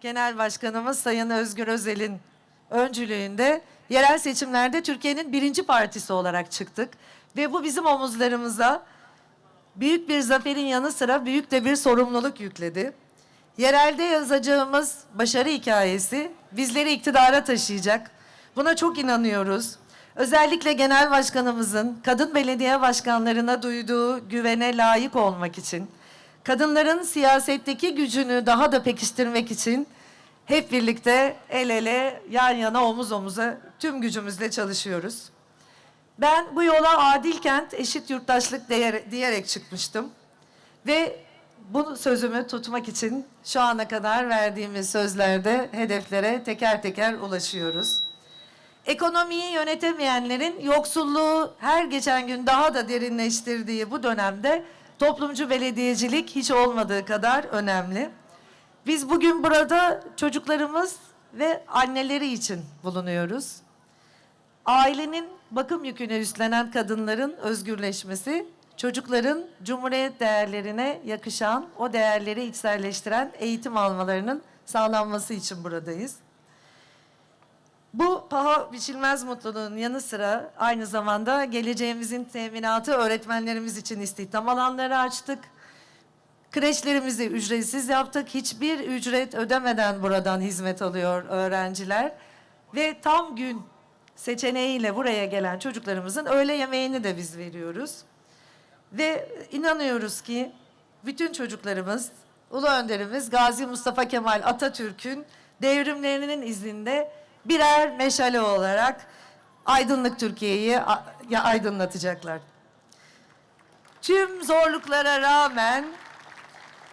Genel Başkanımız Sayın Özgür Özel'in öncülüğünde yerel seçimlerde Türkiye'nin birinci partisi olarak çıktık. Ve bu bizim omuzlarımıza büyük bir zaferin yanı sıra büyük de bir sorumluluk yükledi. Yerelde yazacağımız başarı hikayesi bizleri iktidara taşıyacak. Buna çok inanıyoruz. Özellikle genel başkanımızın kadın belediye başkanlarına duyduğu güvene layık olmak için, kadınların siyasetteki gücünü daha da pekiştirmek için hep birlikte el ele, yan yana, omuz omuza tüm gücümüzle çalışıyoruz. Ben bu yola adil kent, eşit yurttaşlık değer- diyerek çıkmıştım. Ve bu sözümü tutmak için şu ana kadar verdiğimiz sözlerde hedeflere teker teker ulaşıyoruz. Ekonomiyi yönetemeyenlerin yoksulluğu her geçen gün daha da derinleştirdiği bu dönemde toplumcu belediyecilik hiç olmadığı kadar önemli. Biz bugün burada çocuklarımız ve anneleri için bulunuyoruz. Ailenin bakım yükünü üstlenen kadınların özgürleşmesi, çocukların cumhuriyet değerlerine yakışan, o değerleri içselleştiren eğitim almalarının sağlanması için buradayız. Bu paha biçilmez mutluluğun yanı sıra aynı zamanda geleceğimizin teminatı öğretmenlerimiz için istihdam alanları açtık. Kreşlerimizi ücretsiz yaptık. Hiçbir ücret ödemeden buradan hizmet alıyor öğrenciler. Ve tam gün seçeneğiyle buraya gelen çocuklarımızın öğle yemeğini de biz veriyoruz. Ve inanıyoruz ki bütün çocuklarımız, Ulu Önderimiz Gazi Mustafa Kemal Atatürk'ün devrimlerinin izinde birer meşale olarak aydınlık Türkiye'yi aydınlatacaklar. Tüm zorluklara rağmen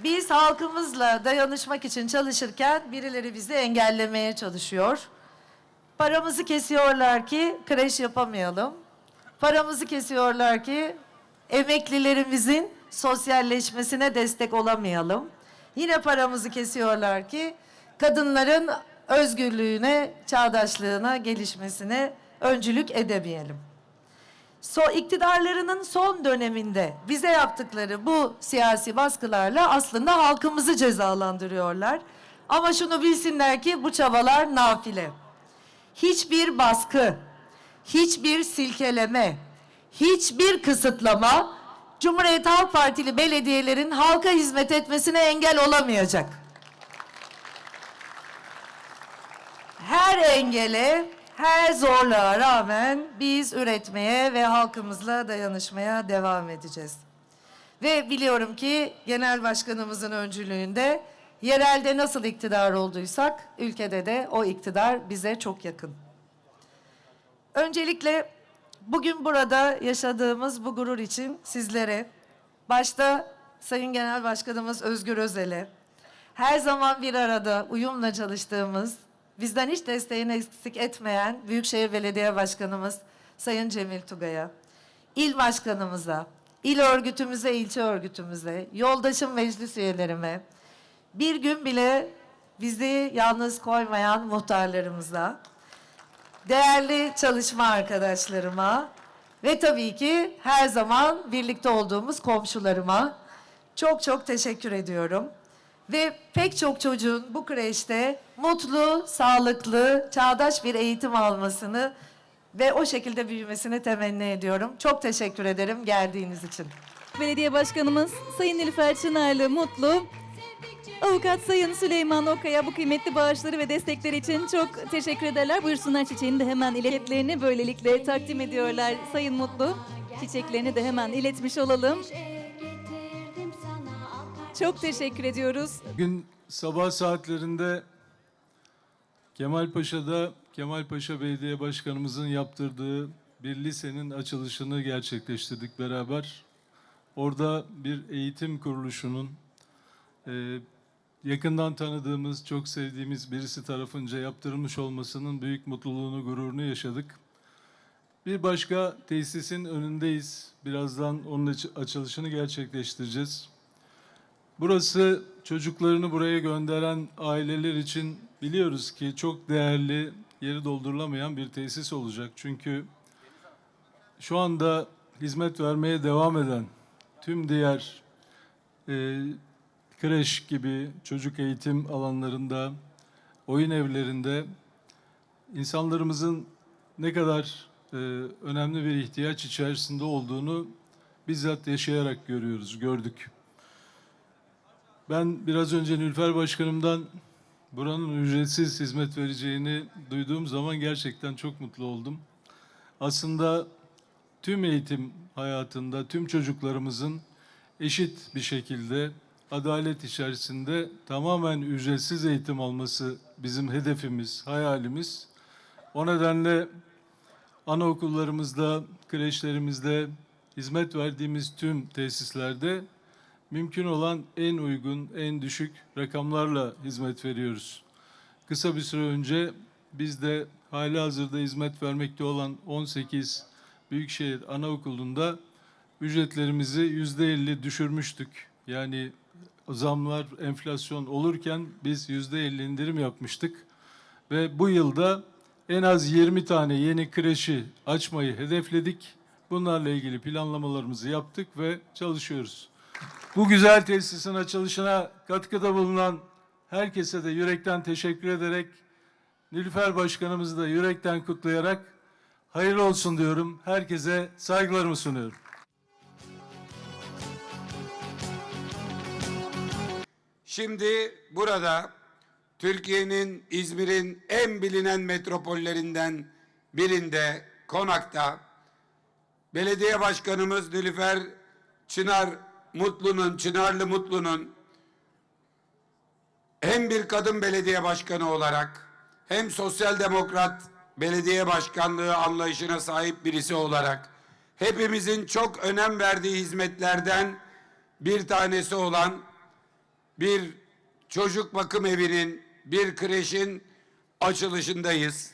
biz halkımızla dayanışmak için çalışırken birileri bizi engellemeye çalışıyor. Paramızı kesiyorlar ki kreş yapamayalım. Paramızı kesiyorlar ki emeklilerimizin sosyalleşmesine destek olamayalım. Yine paramızı kesiyorlar ki kadınların özgürlüğüne, çağdaşlığına, gelişmesine öncülük edemeyelim. So, iktidarlarının son döneminde bize yaptıkları bu siyasi baskılarla aslında halkımızı cezalandırıyorlar. Ama şunu bilsinler ki bu çabalar nafile. Hiçbir baskı, hiçbir silkeleme, hiçbir kısıtlama Cumhuriyet Halk Partili belediyelerin halka hizmet etmesine engel olamayacak. Her engele, her zorluğa rağmen biz üretmeye ve halkımızla dayanışmaya devam edeceğiz. Ve biliyorum ki genel başkanımızın öncülüğünde yerelde nasıl iktidar olduysak ülkede de o iktidar bize çok yakın. Öncelikle bugün burada yaşadığımız bu gurur için sizlere, başta Sayın Genel Başkanımız Özgür Özel'e, her zaman bir arada uyumla çalıştığımız, bizden hiç desteğini eksik etmeyen Büyükşehir Belediye Başkanımız Sayın Cemil Tugay'a, il başkanımıza, il örgütümüze, ilçe örgütümüze, yoldaşım meclis üyelerime, bir gün bile bizi yalnız koymayan muhtarlarımıza, değerli çalışma arkadaşlarıma ve tabii ki her zaman birlikte olduğumuz komşularıma çok çok teşekkür ediyorum. Ve pek çok çocuğun bu kreşte mutlu, sağlıklı, çağdaş bir eğitim almasını ve o şekilde büyümesini temenni ediyorum. Çok teşekkür ederim geldiğiniz için. Belediye Başkanımız Sayın Nilüfer Çınarlı Mutlu, Avukat Sayın Süleyman Okaya bu kıymetli bağışları ve destekleri için çok teşekkür ederler. Buyursunlar çiçeğini de hemen iletlerini böylelikle takdim ediyorlar Sayın Mutlu. Çiçeklerini de hemen iletmiş olalım. Çok teşekkür ediyoruz. Bugün sabah saatlerinde Kemalpaşa'da Kemalpaşa Belediye Başkanımızın yaptırdığı bir lisenin açılışını gerçekleştirdik beraber. Orada bir eğitim kuruluşunun e, yakından tanıdığımız, çok sevdiğimiz birisi tarafınca yaptırılmış olmasının büyük mutluluğunu, gururunu yaşadık. Bir başka tesisin önündeyiz. Birazdan onun aç- açılışını gerçekleştireceğiz. Burası çocuklarını buraya gönderen aileler için biliyoruz ki çok değerli, yeri doldurulamayan bir tesis olacak. Çünkü şu anda hizmet vermeye devam eden tüm diğer e, kreş gibi çocuk eğitim alanlarında oyun evlerinde insanlarımızın ne kadar e, önemli bir ihtiyaç içerisinde olduğunu bizzat yaşayarak görüyoruz, gördük. Ben biraz önce Nülfer Başkanım'dan buranın ücretsiz hizmet vereceğini duyduğum zaman gerçekten çok mutlu oldum. Aslında tüm eğitim hayatında tüm çocuklarımızın eşit bir şekilde adalet içerisinde tamamen ücretsiz eğitim alması bizim hedefimiz, hayalimiz. O nedenle anaokullarımızda, kreşlerimizde, hizmet verdiğimiz tüm tesislerde mümkün olan en uygun, en düşük rakamlarla hizmet veriyoruz. Kısa bir süre önce biz de hali hazırda hizmet vermekte olan 18 Büyükşehir Anaokulu'nda ücretlerimizi yüzde elli düşürmüştük. Yani zamlar, enflasyon olurken biz yüzde elli indirim yapmıştık. Ve bu yılda en az 20 tane yeni kreşi açmayı hedefledik. Bunlarla ilgili planlamalarımızı yaptık ve çalışıyoruz. Bu güzel tesisin açılışına katkıda bulunan herkese de yürekten teşekkür ederek Nilüfer Başkanımızı da yürekten kutlayarak hayırlı olsun diyorum. Herkese saygılarımı sunuyorum. Şimdi burada Türkiye'nin İzmir'in en bilinen metropollerinden birinde Konak'ta belediye başkanımız Nilüfer Çınar Mutlu'nun, Çınarlı Mutlu'nun hem bir kadın belediye başkanı olarak hem sosyal demokrat belediye başkanlığı anlayışına sahip birisi olarak hepimizin çok önem verdiği hizmetlerden bir tanesi olan bir çocuk bakım evinin, bir kreşin açılışındayız.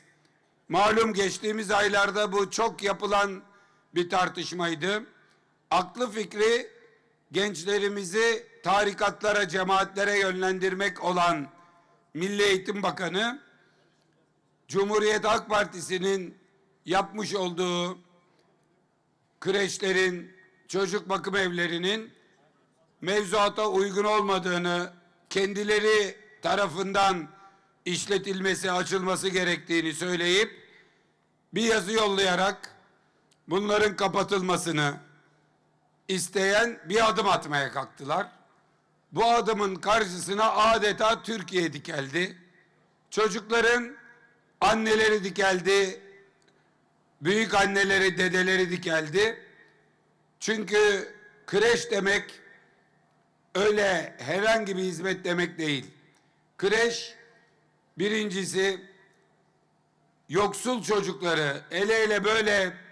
Malum geçtiğimiz aylarda bu çok yapılan bir tartışmaydı. Aklı fikri gençlerimizi tarikatlara, cemaatlere yönlendirmek olan Milli Eğitim Bakanı Cumhuriyet Halk Partisi'nin yapmış olduğu kreşlerin, çocuk bakım evlerinin mevzuata uygun olmadığını, kendileri tarafından işletilmesi, açılması gerektiğini söyleyip bir yazı yollayarak bunların kapatılmasını isteyen bir adım atmaya kalktılar. Bu adımın karşısına adeta Türkiye dikeldi. Çocukların anneleri dikeldi, büyük anneleri, dedeleri dikeldi. Çünkü kreş demek öyle herhangi bir hizmet demek değil. Kreş birincisi yoksul çocukları ele ele böyle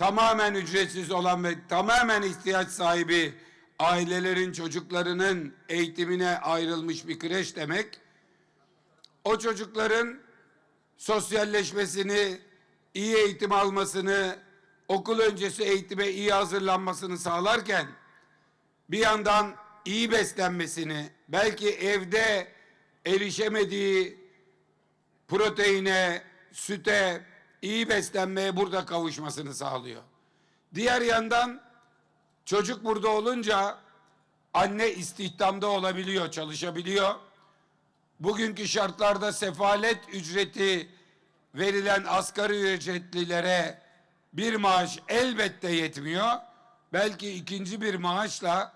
tamamen ücretsiz olan ve tamamen ihtiyaç sahibi ailelerin çocuklarının eğitimine ayrılmış bir kreş demek. O çocukların sosyalleşmesini, iyi eğitim almasını, okul öncesi eğitime iyi hazırlanmasını sağlarken bir yandan iyi beslenmesini, belki evde erişemediği proteine, süte, iyi beslenmeye burada kavuşmasını sağlıyor. Diğer yandan çocuk burada olunca anne istihdamda olabiliyor, çalışabiliyor. Bugünkü şartlarda sefalet ücreti verilen asgari ücretlilere bir maaş elbette yetmiyor. Belki ikinci bir maaşla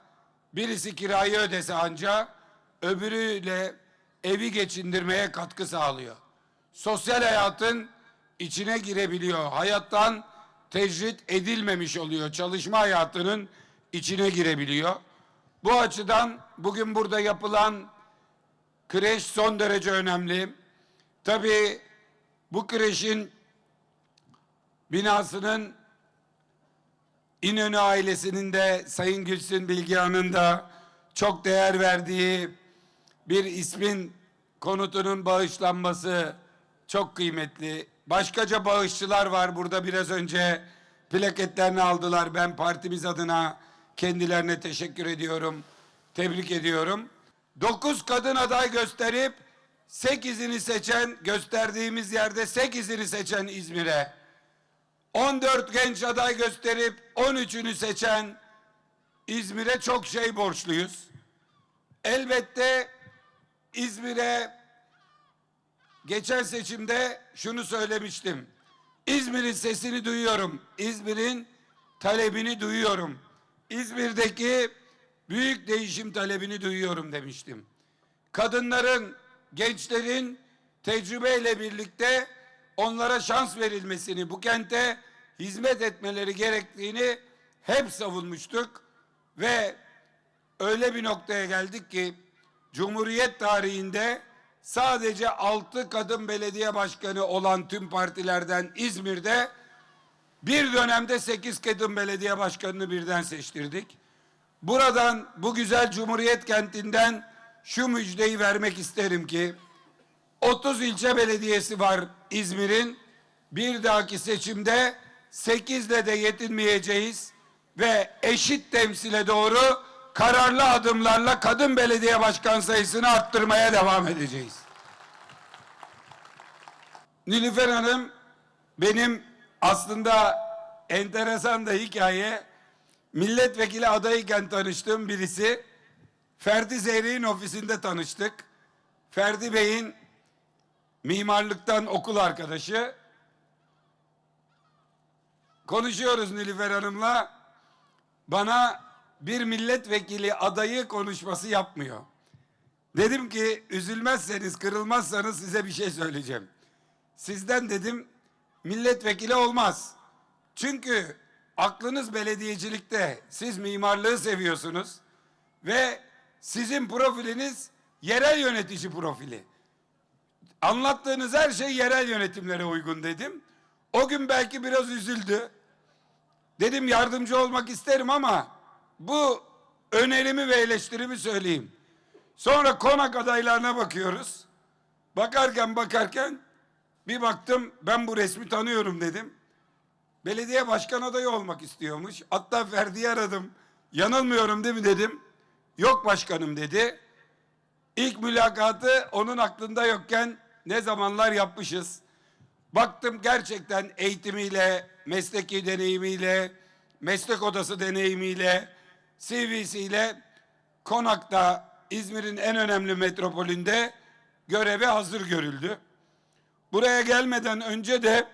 birisi kirayı ödese anca öbürüyle evi geçindirmeye katkı sağlıyor. Sosyal hayatın içine girebiliyor. Hayattan tecrit edilmemiş oluyor. Çalışma hayatının içine girebiliyor. Bu açıdan bugün burada yapılan kreş son derece önemli. Tabii bu kreşin binasının İnönü ailesinin de Sayın Gülsün Bilgehan'ın da çok değer verdiği bir ismin konutunun bağışlanması çok kıymetli. Başkaca bağışçılar var burada biraz önce plaketlerini aldılar. Ben partimiz adına kendilerine teşekkür ediyorum. Tebrik ediyorum. Dokuz kadın aday gösterip sekizini seçen gösterdiğimiz yerde sekizini seçen İzmir'e 14 genç aday gösterip 13'ünü seçen İzmir'e çok şey borçluyuz. Elbette İzmir'e geçen seçimde şunu söylemiştim. İzmir'in sesini duyuyorum. İzmir'in talebini duyuyorum. İzmir'deki büyük değişim talebini duyuyorum demiştim. Kadınların, gençlerin tecrübeyle birlikte onlara şans verilmesini, bu kente hizmet etmeleri gerektiğini hep savunmuştuk ve öyle bir noktaya geldik ki Cumhuriyet tarihinde sadece altı kadın belediye başkanı olan tüm partilerden İzmir'de bir dönemde sekiz kadın belediye başkanını birden seçtirdik. Buradan bu güzel Cumhuriyet kentinden şu müjdeyi vermek isterim ki 30 ilçe belediyesi var İzmir'in. Bir dahaki seçimde 8 ile de yetinmeyeceğiz ve eşit temsile doğru kararlı adımlarla kadın belediye başkan sayısını arttırmaya devam edeceğiz. Nilüfer Hanım benim aslında enteresan da hikaye milletvekili adayken tanıştığım birisi Ferdi Zeyrek'in ofisinde tanıştık. Ferdi Bey'in mimarlıktan okul arkadaşı. Konuşuyoruz Nilüfer Hanım'la. Bana bir milletvekili adayı konuşması yapmıyor. Dedim ki üzülmezseniz, kırılmazsanız size bir şey söyleyeceğim. Sizden dedim milletvekili olmaz. Çünkü aklınız belediyecilikte. Siz mimarlığı seviyorsunuz ve sizin profiliniz yerel yönetici profili. Anlattığınız her şey yerel yönetimlere uygun dedim. O gün belki biraz üzüldü. Dedim yardımcı olmak isterim ama bu önerimi ve eleştirimi söyleyeyim. Sonra konak adaylarına bakıyoruz. Bakarken bakarken bir baktım ben bu resmi tanıyorum dedim. Belediye başkan adayı olmak istiyormuş. Hatta Ferdi'yi aradım. Yanılmıyorum değil mi dedim. Yok başkanım dedi. İlk mülakatı onun aklında yokken ne zamanlar yapmışız. Baktım gerçekten eğitimiyle, mesleki deneyimiyle, meslek odası deneyimiyle, CV'siyle Konak'ta İzmir'in en önemli metropolünde göreve hazır görüldü. Buraya gelmeden önce de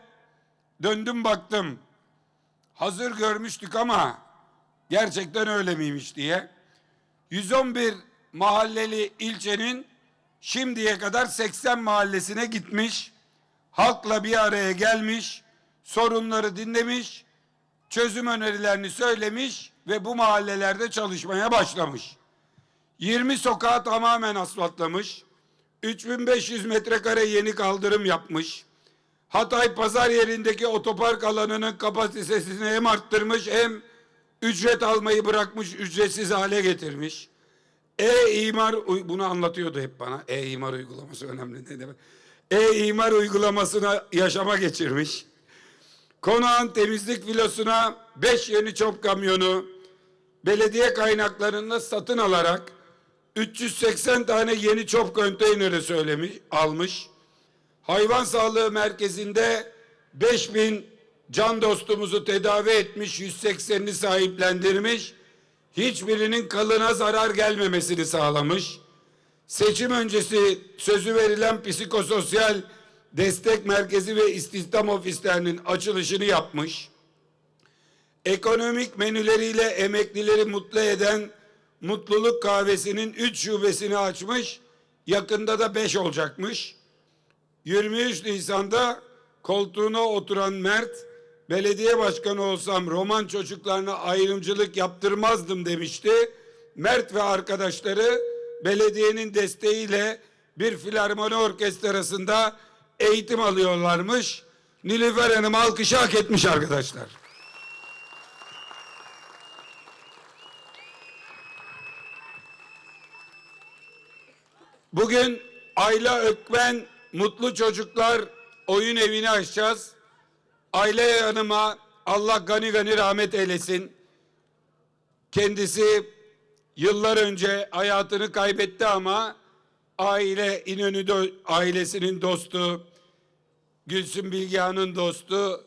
döndüm baktım. Hazır görmüştük ama gerçekten öyle miymiş diye. 111 mahalleli ilçenin şimdiye kadar 80 mahallesine gitmiş. Halkla bir araya gelmiş, sorunları dinlemiş, çözüm önerilerini söylemiş ve bu mahallelerde çalışmaya başlamış. 20 sokağı tamamen asfaltlamış. 3500 metrekare yeni kaldırım yapmış. Hatay pazar yerindeki otopark alanının kapasitesini hem arttırmış hem ücret almayı bırakmış, ücretsiz hale getirmiş. E-imar bunu anlatıyordu hep bana. E-imar uygulaması önemli ne demek. E-imar uygulamasına yaşama geçirmiş. Konağın temizlik filosuna 5 yeni çöp kamyonu belediye kaynaklarını satın alarak 380 tane yeni çöp konteyneri söylemiş, almış. Hayvan sağlığı merkezinde 5000 can dostumuzu tedavi etmiş, 180'ini sahiplendirmiş. Hiçbirinin kalına zarar gelmemesini sağlamış. Seçim öncesi sözü verilen psikososyal destek merkezi ve istihdam ofislerinin açılışını yapmış. Ekonomik menüleriyle emeklileri mutlu eden Mutluluk Kahvesi'nin üç şubesini açmış. Yakında da beş olacakmış. 23 Nisan'da koltuğuna oturan Mert, belediye başkanı olsam roman çocuklarına ayrımcılık yaptırmazdım demişti. Mert ve arkadaşları belediyenin desteğiyle bir filarmoni orkestrasında eğitim alıyorlarmış. Nilüfer Hanım alkışı hak etmiş arkadaşlar. Bugün Ayla Ökmen Mutlu Çocuklar oyun evini açacağız. Ayla Hanım'a Allah gani gani rahmet eylesin. Kendisi yıllar önce hayatını kaybetti ama aile İnönü do- ailesinin dostu, Gülsüm Bilgehan'ın dostu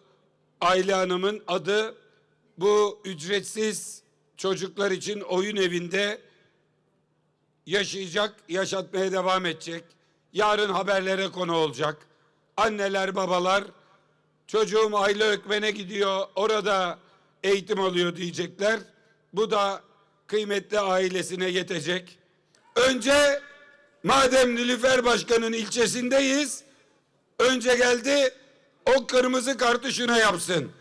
Ayla Hanım'ın adı bu ücretsiz çocuklar için oyun evinde yaşayacak, yaşatmaya devam edecek. yarın haberlere konu olacak. Anneler, babalar çocuğum aile ökmene gidiyor, orada eğitim alıyor diyecekler. Bu da kıymetli ailesine yetecek. Önce madem Nilüfer Başkan'ın ilçesindeyiz, önce geldi o kırmızı kartı şuna yapsın.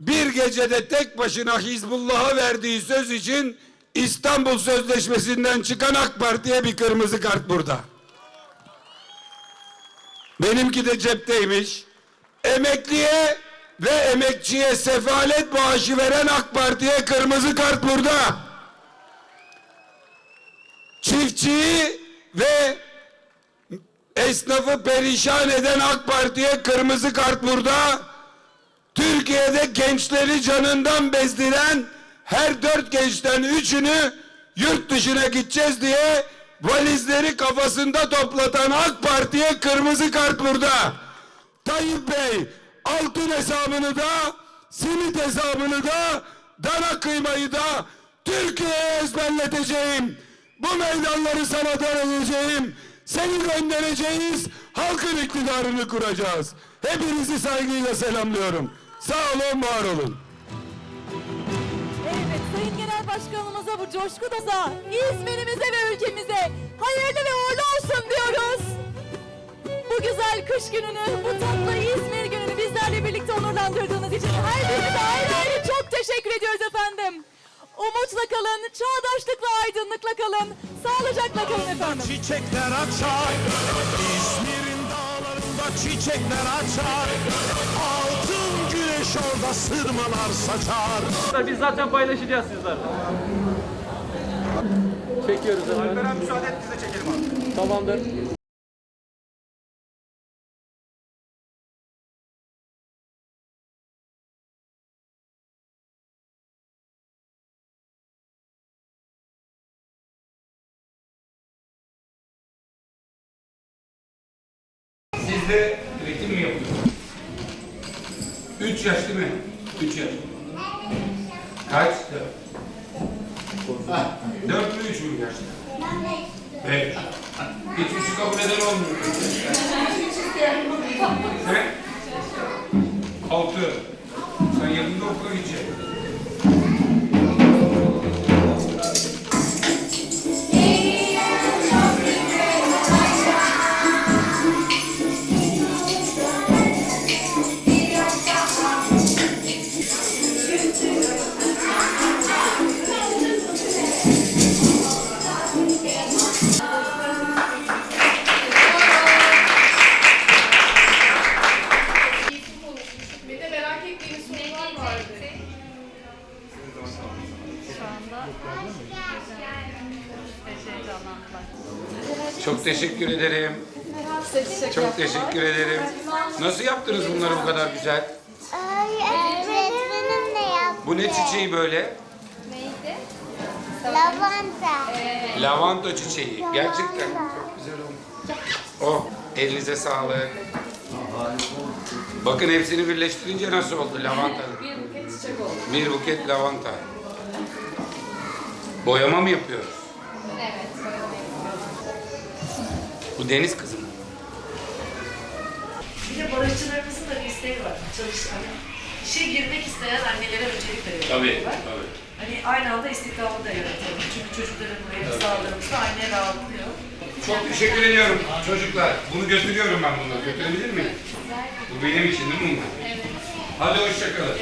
Bir gecede tek başına Hizbullah'a verdiği söz için İstanbul Sözleşmesi'nden çıkan AK Parti'ye bir kırmızı kart burada. Benimki de cepteymiş. Emekliye ve emekçiye sefalet maaşı veren AK Parti'ye kırmızı kart burada. Çiftçiyi ve esnafı perişan eden AK Parti'ye kırmızı kart burada. Türkiye'de gençleri canından bezdiren her dört gençten üçünü yurt dışına gideceğiz diye valizleri kafasında toplatan AK Parti'ye kırmızı kart burada. Tayyip Bey altın hesabını da simit hesabını da dana kıymayı da Türkiye'ye ezberleteceğim. Bu meydanları sana dar edeceğim. Seni göndereceğiz. Halkın iktidarını kuracağız. Hepinizi saygıyla selamlıyorum. Sağ olun, var olun. Başkanımıza bu coşku da İzmir'imize ve ülkemize hayırlı ve uğurlu olsun diyoruz. Bu güzel kış gününü, bu tatlı İzmir gününü bizlerle birlikte onurlandırdığınız için her birinize ayrı ayrı çok teşekkür ediyoruz efendim. Umutla kalın, çağdaşlıkla, aydınlıkla kalın, sağlıcakla kalın efendim. Çiçekler açar İzmir'in dağlarında çiçekler açar güneş orada sırmalar saçar Biz zaten paylaşacağız sizlerle. Çekiyoruz. Alperen müsaade et biz de çekelim abi. Tamamdır. Kaç? Dört. Dört mü üç mü yaşta? Beş. Hiç üçü kabul eden olmuyor. Sen? Altı. Sen yanında okula gideceksin. Teşekkür ederim. Çok teşekkür ederim. Nasıl yaptınız bunları bu kadar güzel? Ay öğretmenim de yaptı. Bu ne çiçeği böyle? Lavanta. Lavanta çiçeği. Gerçekten çok güzel olmuş. Oh, elinize sağlık. Bakın hepsini birleştirince nasıl oldu lavanta? Bir buket çiçek oldu. Bir buket lavanta. Boyama mı yapıyoruz? Evet, boyama Bu deniz kızı mı? Bir de barışçılarımızın da bir isteği var. Çalışan, işe girmek isteyen annelere öncelik veriyorlar. Tabii, tabii. Hani aynı anda istihdamı da yaratalım. Çünkü çocukların buraya sağladığımızda anne rahatlıyor. Çok teşekkür ediyorum çocuklar. Bunu götürüyorum ben bunu. Götürebilir miyim? Bu benim için değil mi bunlar? Evet. Hadi hoşçakalın.